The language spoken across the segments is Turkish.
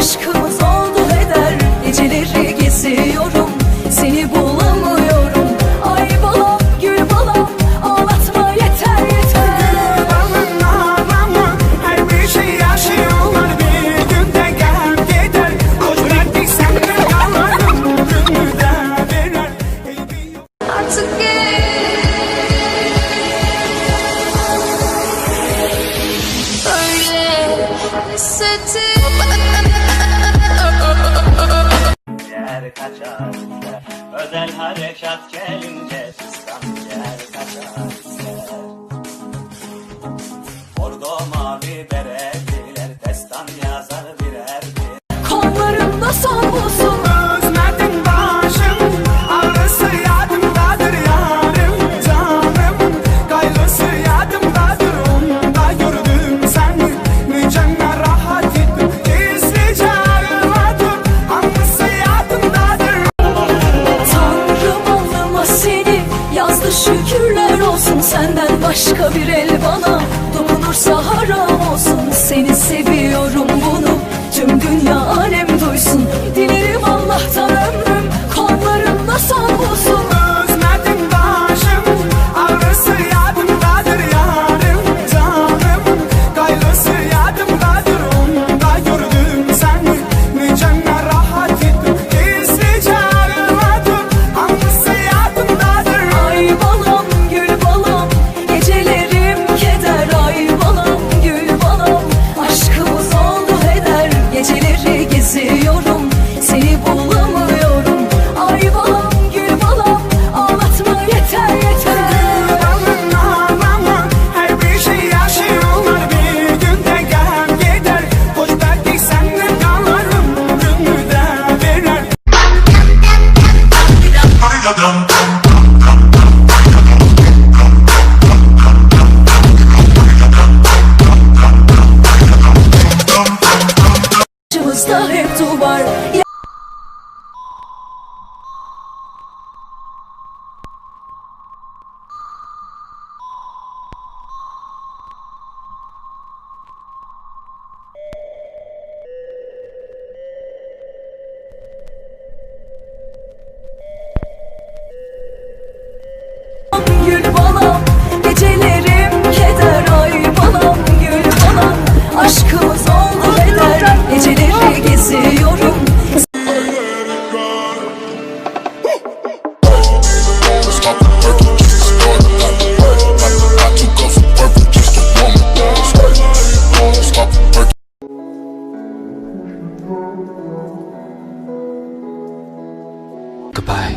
Aşkımız oldu heder Geceleri geziyorum. Seni bulamıyorum. Ay balam gül balam Ağlatma yeter yeter. Aman ağlama her bir şey yaşıyorlar. Bir günde gel gider. Koş bırak sen de kalanım ömrümü de yok. Artık gel. Öyle hissettim kaçar Özel harekat gelince sistem Başka bir el bana Kadam Goodbye.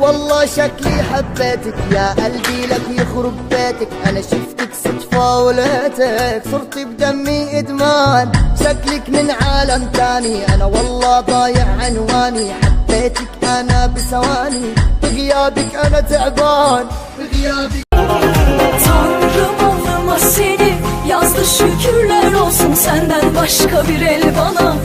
والله شكلي حبيتك يا قلبي لك يخرب بيتك. أنا شفتك صدفة ولقيتك صرت بدمي إدمان. شكلك من عالم تاني أنا والله ضايع عنواني. حبيتك أنا بثواني بغيابك أنا تعبان. بغيابك Tanrım seni Yazdı şükürler olsun. Senden başka bir el bana.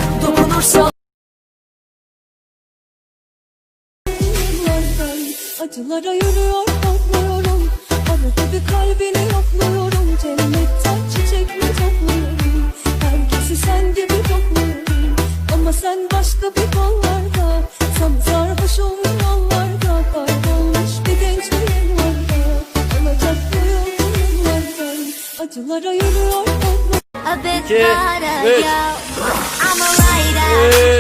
Acılara yürüyor korkmuyorum. Arada bir kalbini yokluyorum. Cennetten çiçek mi topluyorum? Herkesi sen gibi topluyorum. Ama sen başka bir kollarda. Sana sarhoşum yollarda. Kaybolmuş bir gençliğin vardı Olacak bu yollardan Acılara yürüyor korkmuyorum. A bit harder, yo. I'm a writer,